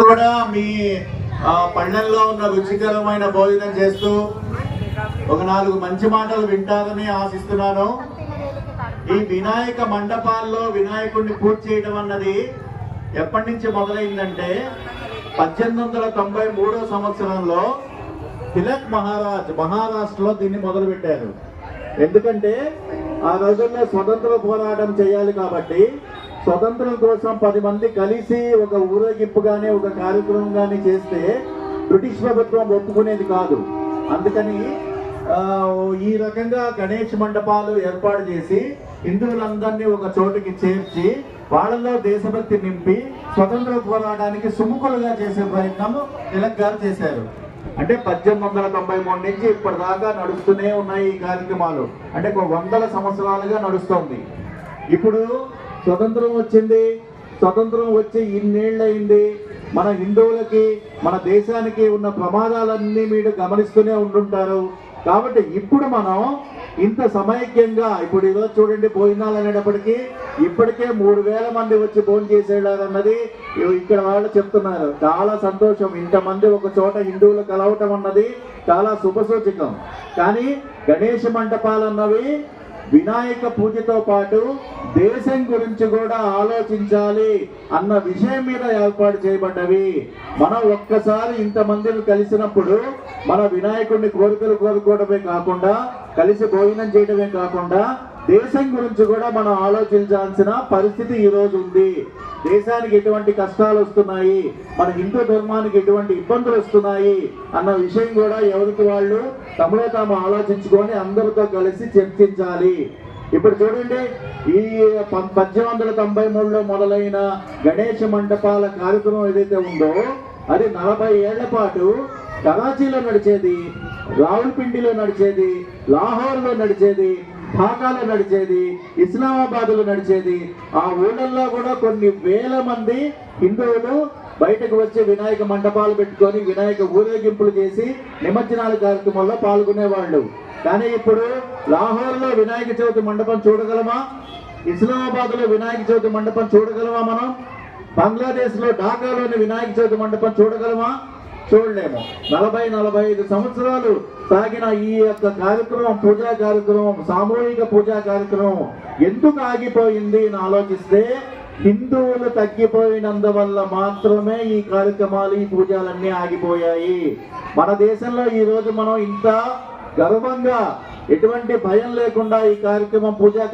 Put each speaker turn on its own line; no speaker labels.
కూడా మీ ఆ, ఉన్న రుచికరమైన భోజనం చేస్తూ ఒక నాలుగు మంచి మాటలు వింటారని ఆశిస్తున్నాను. ఈ వినాయక మండపాల్లో వినాయకుడిని పూజ చేయడం అన్నది ఎప్పటి నుంచి మొదలైందంటే పద్దెనిమిది వందల తొంభై మూడో సంవత్సరంలో తిలక్ మహారాజ్ మహారాష్ట్రలో దీన్ని మొదలుపెట్టారు. ఎందుకంటే ఆ రోజుల్లో స్వతంత్ర పోరాటం చేయాలి కాబట్టి స్వతంత్రం కోసం పది మంది కలిసి ఒక ఊరేగింపుగానే ఒక కార్యక్రమం చేస్తే బ్రిటిష్ ప్రభుత్వం ఒప్పుకునేది కాదు. అందుకని ఈ రకంగా గణేష్ మండపాలు ఏర్పాటు చేసి హిందువులందరినీ ఒక చోటుకి చేర్చి వాళ్ళలో దేశభక్తి నింపి స్వతంత్ర పోరాటానికి సుముఖులుగా చేసే ప్రయత్నం తిలక్ గారు చేశారు. అంటే పద్దెనిమిది వందల తొంభై మూడు నుంచి ఇప్పటిదాకా నడుస్తూనే ఉన్నాయి ఈ కార్యక్రమాలు. అంటే ఒక వందల సంవత్సరాలుగా నడుస్తోంది. ఇప్పుడు స్వతంత్రం వచ్చింది. స్వతంత్రం వచ్చి ఇన్నేళ్ళయింది. మన హిందువులకి మన దేశానికి ఉన్న ప్రమాదాలన్నీ మీరు గమనిస్తూనే ఉంటుంటారు కాబట్టి ఇప్పుడు మనం ఇంత సమైక్యంగా ఇప్పుడు ఈరోజు చూడండి భోజనాలు అనేటప్పటికీ ఇప్పటికే మూడు వేల మంది వచ్చి భోజనం చేసేలాగా అన్నది ఇక్కడ వాళ్ళు చెప్తున్నారు. చాలా సంతోషం. ఇంతమంది ఒక చోట హిందువులు కలవటం అన్నది చాలా శుభసూచకం. కానీ గణేష మంటపాలు అన్నవి వినాయక పూజతో పాటు దేశం గురించి కూడా ఆలోచించాలి అన్న విషయం మీద ఏర్పాటు చేయబడ్డవి. మనం ఒక్కసారి ఇంతమందిని కలిసినప్పుడు మన వినాయకుడిని కోరికలు కోరుకోవడమే కాకుండా కలిసి భోజనం చేయడమే కాకుండా దేశం గురించి కూడా మనం ఆలోచించాల్సిన పరిస్థితి ఈ ఉంది. దేశానికి ఎటువంటి కష్టాలు వస్తున్నాయి? మన హిందూ ధర్మానికి ఎటువంటి ఇబ్బందులు వస్తున్నాయి? అన్న విషయం కూడా ఎవరికి వాళ్ళు తమలో తాము ఆలోచించుకొని అందరితో కలిసి చర్చించాలి. ఇప్పుడు చూడండి ఈ ప- పద్దెనిమిది వందల తొంభై మూడులో మొదలైన గణేష మండపాల కార్యక్రమం ఏదైతే ఉందో అది నలభై ఏళ్ళ పాటు కరాచీలో నడిచేది రావులపిండిలో నడిచేది లాహోర్లో నడిచేది ఢాకాలో నడిచేది ఇస్లామాబాద్లో నడిచేది ఆ ఊళ్ళల్లో కూడా కొన్ని వేల మంది హిందువులు బయటకు వచ్చి వినాయక మండపాలు పెట్టుకొని వినాయక ఊరేగింపులు చేసి నిమజ్జనాల కార్యక్రమంలో పాల్గొనేవాళ్ళు. కానీ ఇప్పుడు లాహోర్లో వినాయక చవితి మండపం చూడగలమా? ఇస్లామాబాద్లో వినాయక చవితి మండపం చూడగలమా మనం? బంగ్లాదేశ్లో ఢాకాలోని వినాయక చవితి మండపం చూడగలమా? చూడలేము. నలభై నలభై ఐదు సంవత్సరాలు సాగిన ఈ యొక్క కార్యక్రమం పూజా కార్యక్రమం సామూహిక పూజా కార్యక్రమం ఎందుకు ఆగిపోయింది అని ఆలోచిస్తే హిందువులు తగ్గిపోయినందువల్ల మాత్రమే ఈ కార్యక్రమాలు ఈ పూజలన్నీ ఆగిపోయాయి. మన దేశంలో ఈ రోజు మనం ఇంత గర్వంగా ఎటువంటి భయం లేకుండా ఈ కార్యక్రమం పూజా